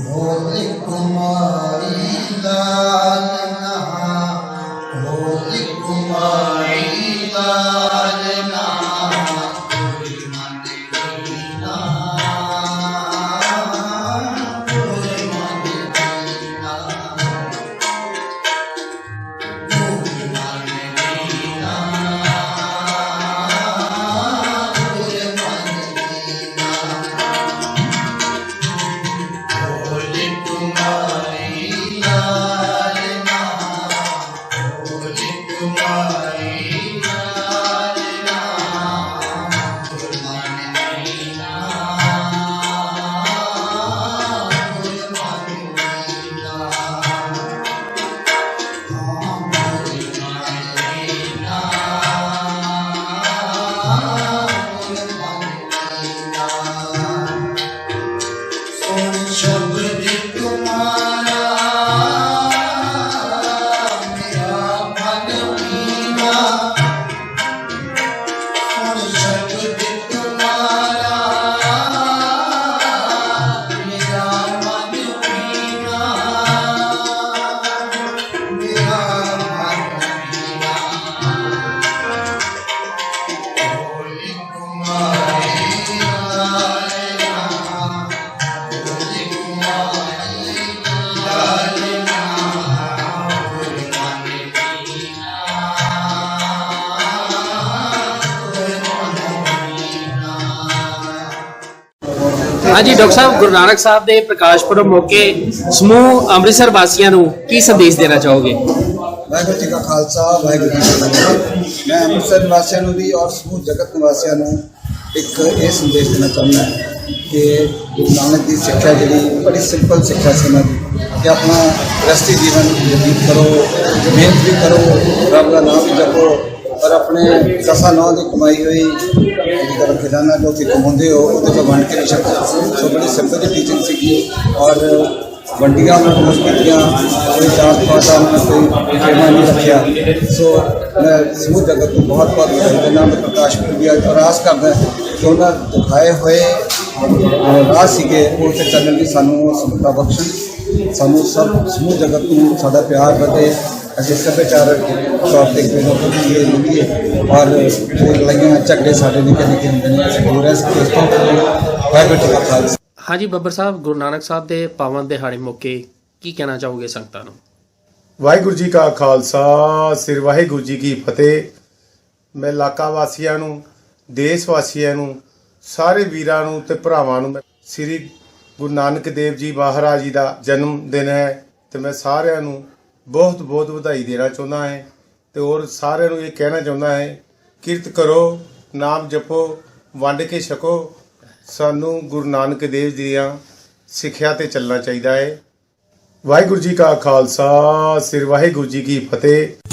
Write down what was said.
ਹੋਲੀ ਕੁਮਾਰੀ ਲਾਲਨਾ ਹੋਲੀ ਕੁਮਾਰੀ ਲਾਲਨਾ ਹਾਂਜੀ, ਡਾਕਟਰ ਸਾਹਿਬ, ਗੁਰੂ ਨਾਨਕ ਸਾਹਿਬ ਦੇ ਪ੍ਰਕਾਸ਼ ਪੁਰਬ ਮੌਕੇ ਸਮੂਹ ਅੰਮ੍ਰਿਤਸਰ ਵਾਸੀਆਂ ਨੂੰ ਕੀ ਸੰਦੇਸ਼ ਦੇਣਾ ਚਾਹੋਗੇ? ਵਾਹਿਗੁਰੂ ਜੀ ਕਾ ਖਾਲਸਾ, ਵਾਹਿਗੁਰੂ ਜੀ ਕੀ ਫਤਿਹ। ਮੈਂ ਅੰਮ੍ਰਿਤਸਰ ਨਿਵਾਸੀਆਂ ਨੂੰ ਵੀ ਔਰ ਸਮੂਹ ਜਗਤ ਨਿਵਾਸੀਆਂ ਨੂੰ ਇੱਕ ਇਹ ਸੰਦੇਸ਼ ਦੇਣਾ ਚਾਹੁੰਦਾ ਕਿ ਗੁਰੂ ਨਾਨਕ ਦੀ ਸਿੱਖਿਆ ਜਿਹੜੀ, ਬੜੀ ਸਿੰਪਲ ਸਿੱਖਿਆ ਸੀ ਉਹਨਾਂ ਕਿ ਆਪਣਾ ਰਸਤੀ ਜੀਵਨ ਬਤੀਤ ਕਰੋ, ਮਿਹਨਤ ਵੀ ਕਰੋ, ਰੱਬ ਦਾ ਨਾਮ ਵੀ ਜਪੋ ਪਰ ਆਪਣੇ ਦਸਾਂ ਨੌ ਦੀ ਕਮਾਈ ਹੋਈ ਜਿਹੜੀ ਗੱਲ ਖਜ਼ਾਨਾ ਜੋ ਕਿ ਕਮਾਉਂਦੇ ਹੋ ਉਹਦੇ ਤੋਂ ਵੰਡ ਕੇ ਨਹੀਂ ਛਕੋ ਸੋ ਬੜੀ ਸਿੰਪਲ ਜਿਹੀ ਟੀਚਿੰਗ ਸੀਗੀ ਔਰ ਵੰਡੀਆਂ ਉਹਨਾਂ ਨੂੰ ਮੁਸ਼ਕਿਲਾਂ ਕੋਈ ਜਾਤ ਪਾਤ ਉਹਨਾਂ ਨੇ ਕੋਈ ਖੇਮਾ ਨਹੀਂ ਰੱਖਿਆ ਸੋ ਮੈਂ ਸਮੂਹ ਜਗਤ ਨੂੰ ਬਹੁਤ ਬਹੁਤ ਵਧਾਈ ਦਿੰਦਾ ਮੈਂ ਪ੍ਰਕਾਸ਼ ਪੁਰਬ ਦੀ ਅੱਜ ਅਰਾਸ ਕਰਦਾ ਕਿ ਉਹਨਾਂ ਦਿਖਾਏ ਹੋਏ ਅਹ, ਰਾਹ ਸੀਗੇ ਉਹ ਤੇ ਚੱਲਣ ਦੀ ਸਾਨੂੰ ਸਮਤਾ ਬਖਸ਼ਣ ਸਾਨੂੰ ਸਭ ਸਮੂਹ ਜਗਤ ਨੂੰ ਸਾਡਾ ਪਿਆਰ ਵਧੇ ਅਸੀਂ ਸੱਭਿਆਚਾਰਕ ਤੌਰ ਤੇ ਦੂਜੇ ਨੂੰ ਜੀਏ ਮਿਲੀਏ ਔਰ ਜਿਹੜੇ ਲੜਾਈਆਂ ਝਗੜੇ ਸਾਡੇ ਨਿੱਕੇ ਨਿੱਕੇ ਹੁੰਦੇ ਨੇ ਅਸੀਂ ਦੂਰ ਇਸ ਤੋਂ ਵਾਹਿਗੁਰੂ ਜੀ ਕਾ ਖਾਲਸਾ ਹਾਂਜੀ ਬੱਬਰ ਸਾਹਿਬ ਗੁਰੂ ਨਾਨਕ ਸਾਹਿਬ ਦੇ ਪਾਵਨ ਦਿਹਾੜੇ ਮੌਕੇ ਕੀ ਕਹਿਣਾ ਚਾਹੋਗੇ ਸੰਗਤਾਂ ਨੂੰ? ਵਾਹਿਗੁਰੂ ਜੀ ਕਾ ਖਾਲਸਾ ਸਿਰ ਵਾਹਿਗੁਰੂ ਜੀ ਕੀ ਫਤਿਹ। ਮੈਂ ਇਲਾਕਾ ਵਾਸੀਆਂ ਨੂੰ ਦੇਸ਼ ਵਾਸੀਆਂ ਨੂੰ ਸਾਰੇ ਵੀਰਾਂ ਨੂੰ ਤੇ ਭਰਾਵਾਂ ਨੂੰ ਮੈਂ ਸ੍ਰੀ ਗੁਰੂ ਨਾਨਕ ਦੇਵ ਜੀ ਮਹਾਰਾਜ ਜੀ ਦਾ ਜਨਮ ਦਿਨ ਹੈ ਤੇ ਮੈਂ ਸਾਰਿਆਂ ਨੂੰ ਬਹੁਤ ਬਹੁਤ ਵਧਾਈ ਦੇਣਾ ਚਾਹੁੰਦਾ ਹੈ ਤੇ ਹੋਰ ਸਾਰਿਆਂ ਨੂੰ ਇਹ ਕਹਿਣਾ ਚਾਹੁੰਦਾ ਹੈ, ਕਿਰਤ ਕਰੋ, ਨਾਮ ਜਪੋ, ਵੰਡ ਕੇ ਛਕੋ। ਸਾਨੂੰ ਗੁਰੂ ਨਾਨਕ ਦੇਵ ਜੀ ਦੀਆਂ ਸਿੱਖਿਆ ਤੇ ਚੱਲਣਾ ਚਾਹੀਦਾ ਹੈ। ਵਾਹਿਗੁਰੂ ਜੀ ਕਾ ਖਾਲਸਾ, ਸਿਰ ਵਾਹਿਗੁਰੂ ਜੀ ਕੀ ਫਤਿਹ।